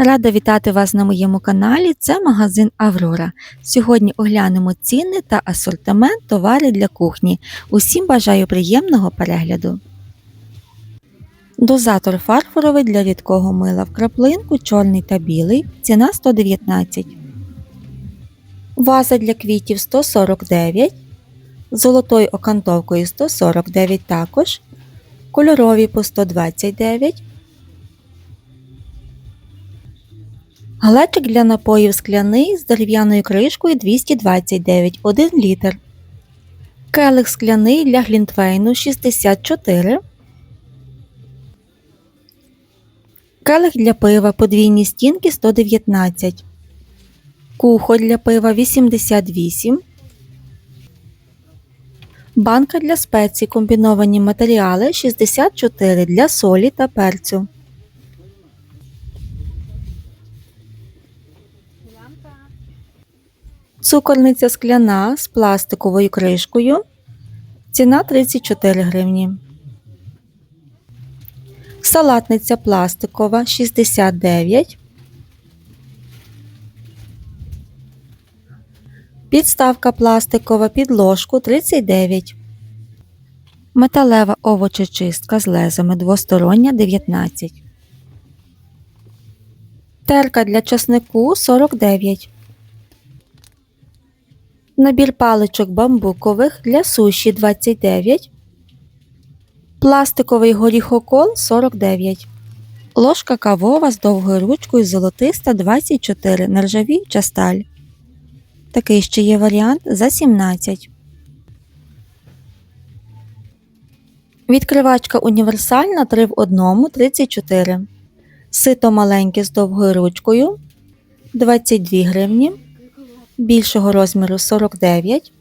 Рада вітати вас на моєму каналі. Це магазин Аврора. Сьогодні оглянемо ціни та асортимент товарів для кухні. Усім бажаю приємного перегляду. Дозатор фарфоровий для рідкого мила в краплинку чорний та білий. Ціна 119. Ваза для квітів 149. З золотою окантовкою 149 також. Кольорові по 129. Галечик для напоїв скляний з дерев'яною кришкою 229 1 літр. Келих скляний для глінтвейну 64. Келих для пива подвійні стінки 119. Кухоль для пива 88. Банка для спецій комбіновані матеріали 64 для солі та перцю. Цукорниця скляна з пластиковою кришкою. Ціна 34 гривні. Салатниця пластикова 69. Підставка пластикова під ложку 39. Металева овочечистка з лезами двостороння 19. Терка для часнику 49. Набір паличок бамбукових для суші 29. Пластиковий горіхокол 49. Ложка кавова з довгою ручкою золотиста 24 нержавіюча сталь. Такий ще є варіант за 17. Відкривачка універсальна 3 в 1 34. Сито маленьке з довгою ручкою 22 гривні. Більшого розміру 49.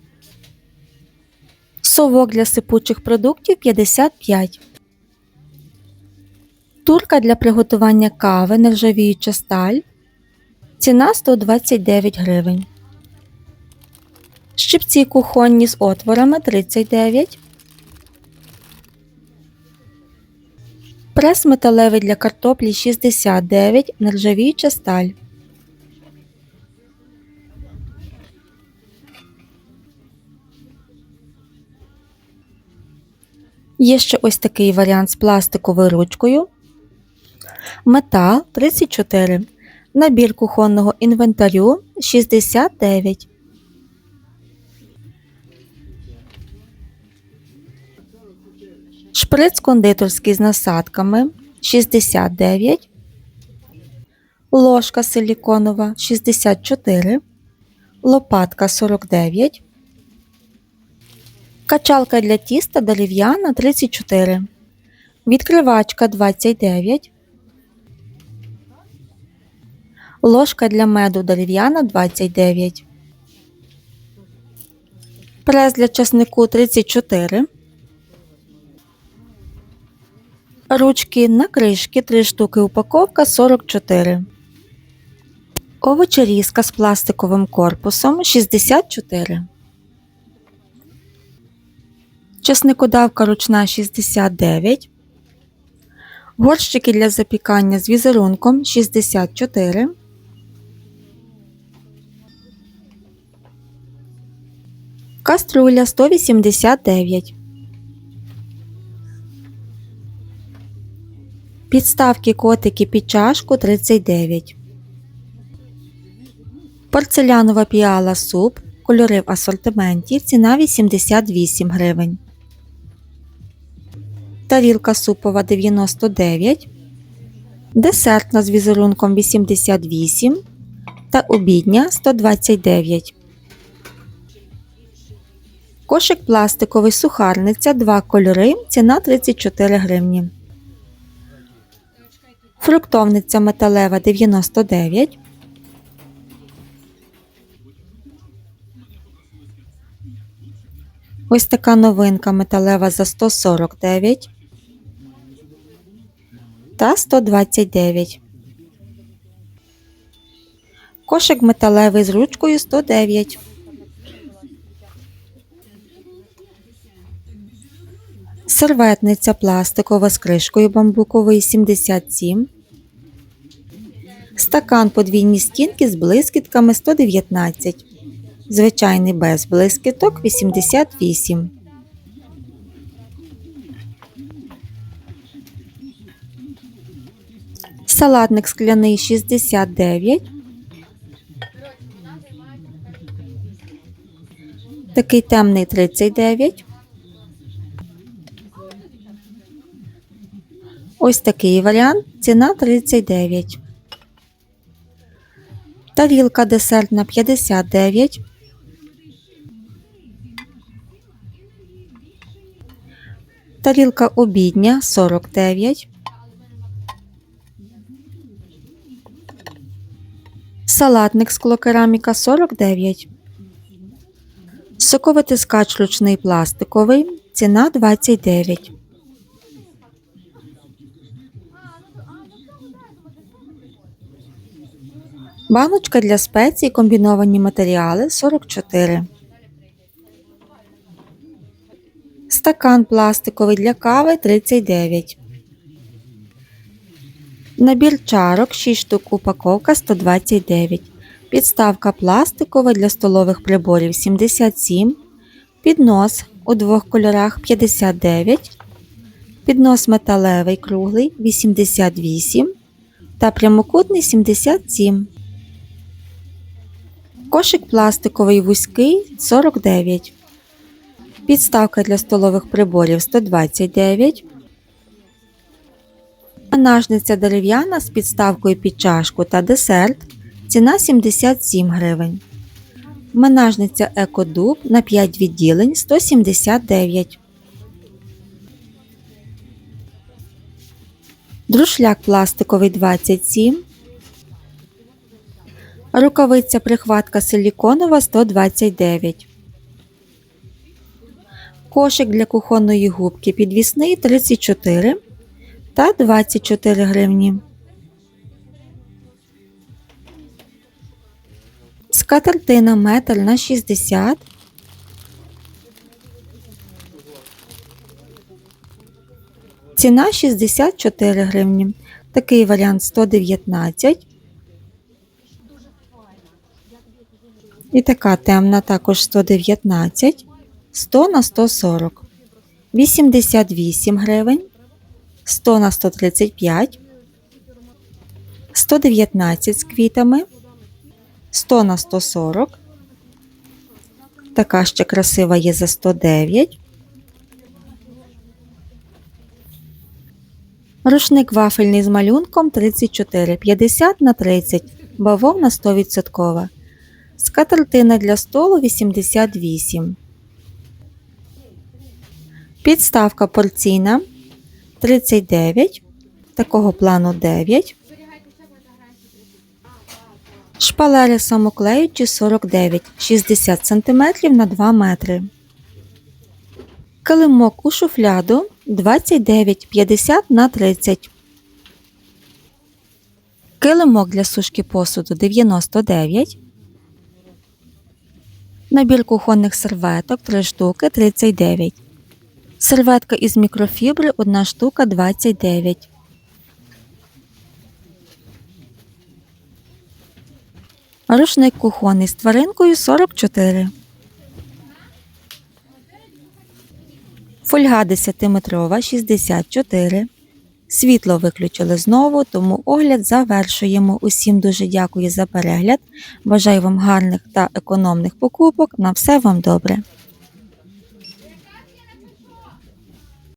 Совок для сипучих продуктів 55. Турка для приготування кави нержавіюча сталь. Ціна 129 гривень. Щипці кухонні з отворами 39. Прес металевий для картоплі 69. Нержавіюча сталь. Є ще ось такий варіант з пластиковою ручкою. Метал 34. Набір кухонного інвентарю 69. Шприц кондитерський з насадками 69. Ложка силіконова 64. Лопатка 49. Качалка для тіста дерев'яна 34. Відкривачка 29. Ложка для меду дерев'яна 29. Прес для часнику 34. Ручки на кришки 3 штуки упаковка 44. Овочерізка з пластиковим корпусом 64. Часникодавка ручна 69. Горщики для запікання з візерунком 64. Каструля 189. Підставки котики під чашку 39. Порцелянова піала суп. Кольори в асортименті. Ціна 88 гривень. Тарілка супова 99. Десертна з візерунком 88 та обідня 129. Кошик пластиковий сухарниця 2 кольори. Ціна 34 гривні. Фруктовниця металева 99. Ось така новинка металева за 149 та 129. Кошик металевий з ручкою 109. Серветниця пластикова з кришкою бамбукової 77. Стакан подвійні стінки з блискітками 119. Звичайний без блискіток 88. Салатник скляний 69. Такий темний 39. Ось такий варіант. Ціна 39. Тарілка десертна 59. Тарілка обідня 49. Салатник склокераміка 49. Соковитискач ручний пластиковий. Ціна 29. Баночка для спецій комбіновані матеріали 44. Стакан пластиковий для кави 39. Набір чарок 6 штук упаковка 129. Підставка пластикова для столових приборів 77. Піднос у двох кольорах 59. Піднос металевий круглий 88 та прямокутний 77. Кошик пластиковий вузький 49. Підставка для столових приборів 129. Нажниця дерев'яна з підставкою під чашку та десерт. Ціна 77 гривень. Менажниця Екодуб на 5 відділень 179. Друшляк пластиковий 27. Рукавиця прихватка силіконова 129. Кошик для кухонної губки підвісний 34 та 24 гривні. Скатертина метр на 60. Ціна 64 гривні. Такий варіант 119. І така темна також 119, 100 на 140, 88 гривень, 100 на 135, 119 з квітами, 100 на 140. Така ще красива є за 109. Рушник вафельний з малюнком 34, 50 на 30, бавовна 100%. Скатертина для столу 88. Підставка порційна 39. Такого плану 9. Шпалери самоклеючі 49 60 см на 2 метри. Килимок у шуфляду 29 50 на 30. Килимок для сушки посуду 99. Набір кухонних серветок 3 штуки 39. Серветка із мікрофібри 1 штука 29. Рушник кухонний з тваринкою 44. Фольга 10-метрова 64. Світло виключили знову, тому огляд завершуємо. Усім дуже дякую за перегляд. Бажаю вам гарних та економних покупок. На все вам добре!